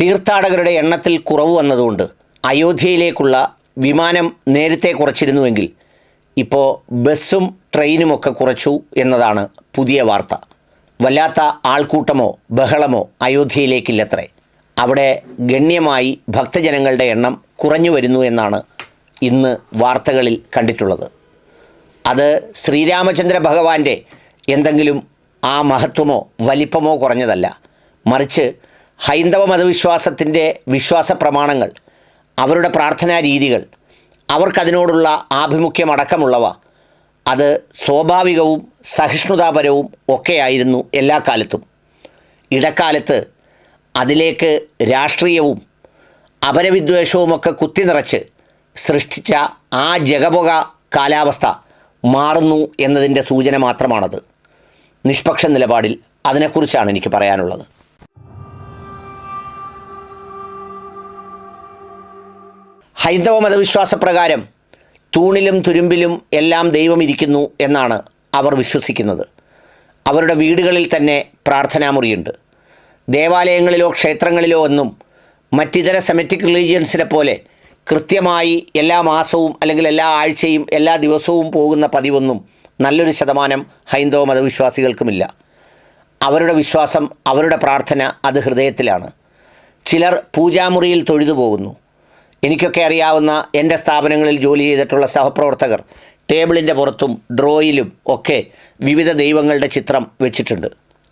തീർത്ഥാടകരുടെ എണ്ണത്തിൽ കുറവ് വന്നതുകൊണ്ട് അയോധ്യയിലേക്കുള്ള വിമാനം നേരത്തെ കുറച്ചിരുന്നുവെങ്കിൽ ഇപ്പോൾ ബസ്സും ട്രെയിനുമൊക്കെ കുറച്ചു എന്നതാണ് പുതിയ വാർത്ത. വല്ലാത്ത ആൾക്കൂട്ടമോ ബഹളമോ അയോധ്യയിലേക്കില്ലത്രേ. അവിടെ ഗണ്യമായി ഭക്തജനങ്ങളുടെ എണ്ണം കുറഞ്ഞു വരുന്നു എന്നാണ് ഇന്ന് വാർത്തകളിൽ കണ്ടിട്ടുള്ളത്. അത് ശ്രീരാമചന്ദ്ര ഭഗവാന്റെ എന്തെങ്കിലും ആ മഹത്വമോ വലിപ്പമോ കുറഞ്ഞതല്ല. മറിച്ച് ഹൈന്ദവ മതവിശ്വാസത്തിന്റെ വിശ്വാസ പ്രമാണങ്ങൾ അവരുടെ പ്രാർത്ഥനാ രീതികൾ അവർക്കതിനോടുള്ള ആഭിമുഖ്യമടക്കമുള്ളവ അത് സ്വാഭാവികവും സഹിഷ്ണുതാപരവും ഒക്കെയായിരുന്നു എല്ലാ കാലത്തും. ഇടക്കാലത്ത് അതിലേക്ക് രാഷ്ട്രീയവും അപരവിദ്വേഷവുമൊക്കെ കുത്തി നിറച്ച് സൃഷ്ടിച്ച ആ ജഗപുക കാലാവസ്ഥ മാറുന്നു എന്നതിന്റെ സൂചന മാത്രമാണത്. നിഷ്പക്ഷ നിലപാടിൽ അതിനെക്കുറിച്ചാണ് എനിക്ക് പറയാനുള്ളത്. ഹൈന്ദവ മതവിശ്വാസപ്രകാരം തൂണിലും തുരുമ്പിലും എല്ലാം ദൈവം ഇരിക്കുന്നു എന്നാണ് അവർ വിശ്വസിക്കുന്നത്. അവരുടെ വീടുകളിൽ തന്നെ പ്രാർത്ഥനാമുറിയുണ്ട്. ദേവാലയങ്ങളിലോ ക്ഷേത്രങ്ങളിലോ ഒന്നും മറ്റിതര സെമറ്റിക് റിലീജിയൻസിനെ പോലെ കൃത്യമായി എല്ലാ മാസവും അല്ലെങ്കിൽ എല്ലാ ആഴ്ചയും എല്ലാ ദിവസവും പോകുന്ന പതിവൊന്നും നല്ലൊരു ശതമാനം ഹൈന്ദവ മതവിശ്വാസികൾക്കുമില്ല. അവരുടെ വിശ്വാസം അവരുടെ പ്രാർത്ഥന അത് ഹൃദയത്തിലാണ്. ചിലർ പൂജാമുറിയിൽ തൊഴുതു പോകുന്നു. എനിക്കൊക്കെ അറിയാവുന്ന എന്റെ സ്ഥാപനങ്ങളിൽ ജോലി ചെയ്തിട്ടുള്ള സഹപ്രവർത്തകർ ടേബിളിന്റെ പുറത്തും ഡ്രോയിലും ഒക്കെ വിവിധ ദൈവങ്ങളുടെ ചിത്രം വെച്ചിട്ടുണ്ട്.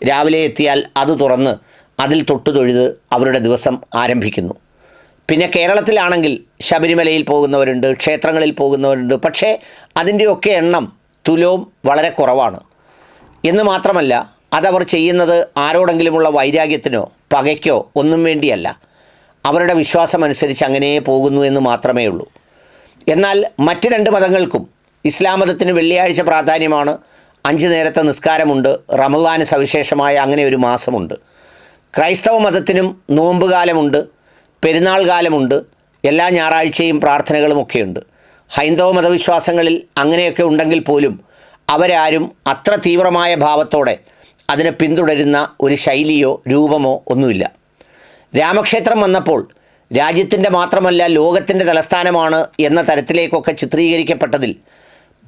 രാവിലെ എത്തിയാൽ അത് തുറന്ന് അതിൽ തൊട്ടു തൊഴുത് അവരുടെ ദിവസം ആരംഭിക്കുന്നു. പിന്നെ കേരളത്തിലാണെങ്കിൽ ശബരിമലയിൽ പോകുന്നവരുണ്ട് ക്ഷേത്രങ്ങളിൽ പോകുന്നവരുണ്ട്. പക്ഷേ അതിന്റെയൊക്കെ എണ്ണം തുലവും വളരെ കുറവാണ്. എന്ന് മാത്രമല്ല അതവർ ചെയ്യുന്നത് ആരോടെങ്കിലുമുള്ള വൈരാഗ്യത്തിനോ പകയ്ക്കോ ഒന്നും വേണ്ടിയല്ല. അവരുടെ വിശ്വാസമനുസരിച്ച് അങ്ങനെ പോകുന്നു എന്ന് മാത്രമേ ഉള്ളൂ. എന്നാൽ മറ്റ് രണ്ട് മതങ്ങൾക്കും ഇസ്ലാം മതത്തിന് വെള്ളിയാഴ്ച പ്രാധാന്യമാണ്. അഞ്ച് നേരത്തെ നിസ്കാരമുണ്ട്. റമദാന് സവിശേഷമായ അങ്ങനെ ഒരു മാസമുണ്ട്. ക്രൈസ്തവ മതത്തിനും നോമ്പുകാലമുണ്ട് പെരുന്നാൾ കാലമുണ്ട്. എല്ലാ ഞായറാഴ്ചയും പ്രാർത്ഥനകളുമൊക്കെയുണ്ട് ഹൈന്ദവ മതവിശ്വാസങ്ങളിൽ അങ്ങനെയൊക്കെ ഉണ്ടെങ്കിൽ പോലും അവരാരും അത്ര തീവ്രമായ ഭാവത്തോടെ അതിനെ പിന്തുടരുന്ന ഒരു ശൈലിയോ രൂപമോ ഒന്നുമില്ല. രാമക്ഷേത്രം വന്നപ്പോൾ രാജ്യത്തിന്റെ മാത്രമല്ല ലോകത്തിന്റെ തലസ്ഥാനമാണ് എന്ന തരത്തിലേക്കൊക്കെ ചിത്രീകരിക്കപ്പെട്ടതിൽ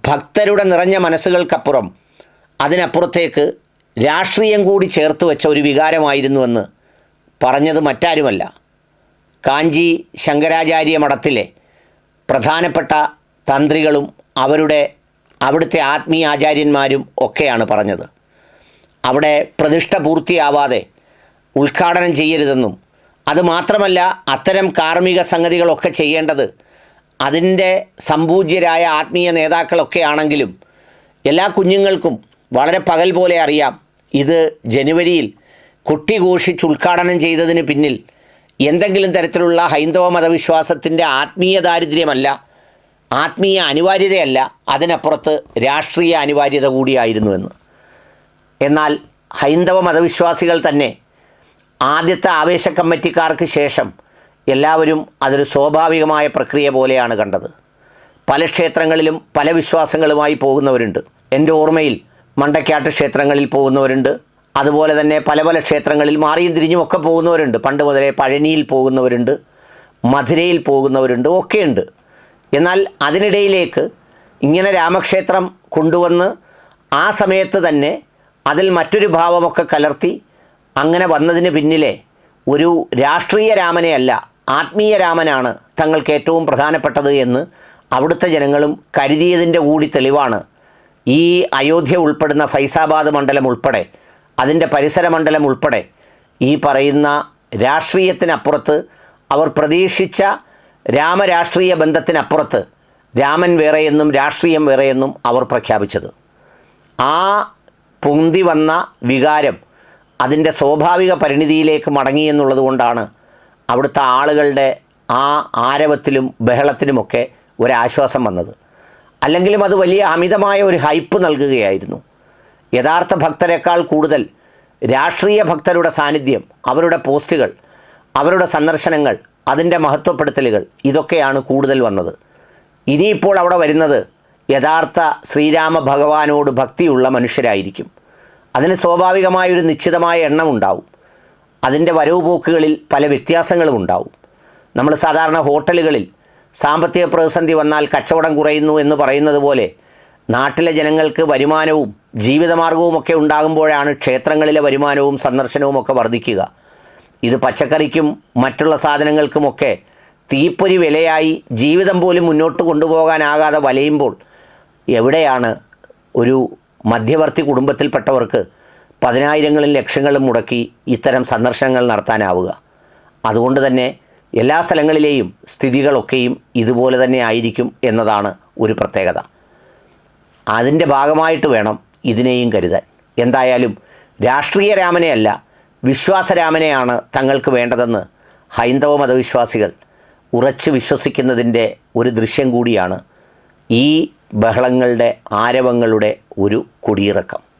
ഭക്തരുടെ നിറഞ്ഞ മനസ്സുകൾക്കപ്പുറം അതിനപ്പുറത്തേക്ക് രാഷ്ട്രീയം കൂടി ചേർത്ത് വെച്ച ഒരു വികാരമായിരുന്നുവെന്ന് പറഞ്ഞത് മറ്റാരുമല്ല. കാഞ്ചി ശങ്കരാചാര്യ മഠത്തിലെ പ്രധാനപ്പെട്ട തന്ത്രികളും അവരുടെ അവിടുത്തെ ആത്മീയ ആചാര്യന്മാരും ഒക്കെയാണ് പറഞ്ഞത്. അവിടെ പ്രതിഷ്ഠ പൂർത്തിയാവാതെ ഉദ്ഘാടനം ചെയ്യരുതെന്നും അതുമാത്രമല്ല അത്തരം കാർമ്മിക സംഗതികളൊക്കെ ചെയ്യേണ്ടത് അതിന്റെ സമ്പൂജ്യരായ ആത്മീയ നേതാക്കളൊക്കെ ആണെങ്കിലും എല്ലാ കുഞ്ഞുങ്ങൾക്കും വളരെ പകൽ പോലെ അറിയാം ഇത് ജനുവരിയിൽ കുട്ടി ഘോഷിച്ച് ഉദ്ഘാടനം ചെയ്തതിന് പിന്നിൽ എന്തെങ്കിലും തരത്തിലുള്ള ഹൈന്ദവ മതവിശ്വാസത്തിന്റെ ആത്മീയ ദാരിദ്ര്യമല്ല ആത്മീയ അനിവാര്യതയല്ല അതിനപ്പുറത്ത് രാഷ്ട്രീയ അനിവാര്യത കൂടിയായിരുന്നുവെന്ന് എന്നാൽ ഹൈന്ദവ മതവിശ്വാസികൾ തന്നെ ആദ്യത്തെ ആവേശ കമ്മിറ്റിക്കാർക്ക് ശേഷം എല്ലാവരും അതൊരു സ്വാഭാവികമായ പ്രക്രിയ പോലെയാണ് കണ്ടത്. പല ക്ഷേത്രങ്ങളിലും പല വിശ്വാസങ്ങളുമായി പോകുന്നവരുണ്ട്. എന്റെ ഓർമ്മയിൽ മണ്ടക്കാട്ട് ക്ഷേത്രങ്ങളിൽ പോകുന്നവരുണ്ട്. അതുപോലെ തന്നെ പല പല ക്ഷേത്രങ്ങളിൽ മാറിയും തിരിഞ്ഞുമൊക്കെ പോകുന്നവരുണ്ട്. പണ്ട് മുതലേ പഴനിയിൽ പോകുന്നവരുണ്ട് മധുരയിൽ പോകുന്നവരുണ്ട് ഒക്കെയുണ്ട്. എന്നാൽ അതിനിടയിലേക്ക് ഇങ്ങനെ രാമക്ഷേത്രം കൊണ്ടുവന്ന് ആ സമയത്ത് തന്നെ അതിൽ മറ്റൊരു ഭാവമൊക്കെ കലർത്തി അങ്ങനെ വന്നതിന് പിന്നിലെ ഒരു രാഷ്ട്രീയ രാമനെയല്ല ആത്മീയ രാമനാണ് തങ്ങൾക്ക് ഏറ്റവും പ്രധാനപ്പെട്ടത് എന്ന് അവിടുത്തെ ജനങ്ങളും കരുതിയതിന്റെ കൂടി തെളിവാണ്. ഈ അയോധ്യ ഉൾപ്പെടുന്ന ഫൈസാബാദ് മണ്ഡലം ഉൾപ്പെടെ അതിന്റെ പരിസര മണ്ഡലം ഉൾപ്പെടെ ഈ പറയുന്ന രാഷ്ട്രീയത്തിനപ്പുറത്ത് അവർ പ്രതീക്ഷിച്ച രാമരാഷ്ട്രീയ ബന്ധത്തിനപ്പുറത്ത് രാമൻ വേറെയെന്നും രാഷ്ട്രീയം വേറെയെന്നും അവർ പ്രഖ്യാപിച്ചത്. ആ പൊന്തി വന്ന വികാരം അതിന്റെ സ്വാഭാവിക പരിണിതിയിലേക്ക് മടങ്ങി എന്നുള്ളത് കൊണ്ടാണ് അവിടുത്തെ ആളുകളുടെ ആ ആരവത്തിലും ബഹളത്തിലുമൊക്കെ ഒരാശ്വാസം വന്നത്. അല്ലെങ്കിലും അത് വലിയ അമിതമായ ഒരു ഹൈപ്പ് നൽകുകയായിരുന്നു. യഥാർത്ഥ ഭക്തരെക്കാൾ കൂടുതൽ രാഷ്ട്രീയ ഭക്തരുടെ സാന്നിധ്യം അവരുടെ പോസ്റ്റുകൾ അവരുടെ സന്ദർശനങ്ങൾ അതിന്റെ മഹത്വപ്പെടുത്തലുകൾ ഇതൊക്കെയാണ് കൂടുതൽ വന്നത്. ഇനിയിപ്പോൾ അവിടെ വരുന്നത് യഥാർത്ഥ ശ്രീരാമ ഭഗവാനോട് ഭക്തിയുള്ള മനുഷ്യരായിരിക്കും. അതിന് സ്വാഭാവികമായൊരു നിശ്ചിതമായ എണ്ണം ഉണ്ടാവും അതിന്റെ വരവ് പോക്കുകളിൽ പല വ്യത്യാസങ്ങളും ഉണ്ടാവും. നമ്മൾ സാധാരണ ഹോട്ടലുകളിൽ സാമ്പത്തിക പ്രതിസന്ധി വന്നാൽ കച്ചവടം കുറയുന്നു എന്ന് പറയുന്നത് പോലെ നാട്ടിലെ ജനങ്ങൾക്ക് വരുമാനവും ജീവിതമാർഗവും ഒക്കെ ഉണ്ടാകുമ്പോഴാണ് ക്ഷേത്രങ്ങളിലെ വരുമാനവും സന്ദർശനവും ഒക്കെ വർദ്ധിക്കുക. ഇത് പച്ചക്കറിക്കും മറ്റുള്ള സാധനങ്ങൾക്കുമൊക്കെ തീപ്പൊരി വിലയായി ജീവിതം പോലും മുന്നോട്ട് കൊണ്ടുപോകാനാകാതെ വലയുമ്പോൾ എവിടെയാണ് ഒരു മധ്യവർത്തി കുടുംബത്തിൽപ്പെട്ടവർക്ക് പതിനായിരങ്ങളും ലക്ഷങ്ങളും മുടക്കി ഇത്തരം സന്ദർശനങ്ങൾ നടത്താനാവുക. അതുകൊണ്ട് തന്നെ എല്ലാ സ്ഥലങ്ങളിലെയും സ്ഥിതികളൊക്കെയും ഇതുപോലെ തന്നെ ആയിരിക്കും എന്നതാണ് ഒരു പ്രത്യേകത. അതിന്റെ ഭാഗമായിട്ട് വേണം ഇതിനെയും കരുതാൻ. എന്തായാലും രാഷ്ട്രീയ രാമനെയല്ല വിശ്വാസരാമനെയാണ് തങ്ങൾക്ക് വേണ്ടതെന്ന് ഹൈന്ദവ മതവിശ്വാസികൾ ഉറച്ചു വിശ്വസിക്കുന്നതിന്റെ ഒരു ദൃശ്യം കൂടിയാണ് ഈ ബഹളങ്ങളുടെ ആരവങ്ങളുടെ ഒരു കൊടിയിറക്കം.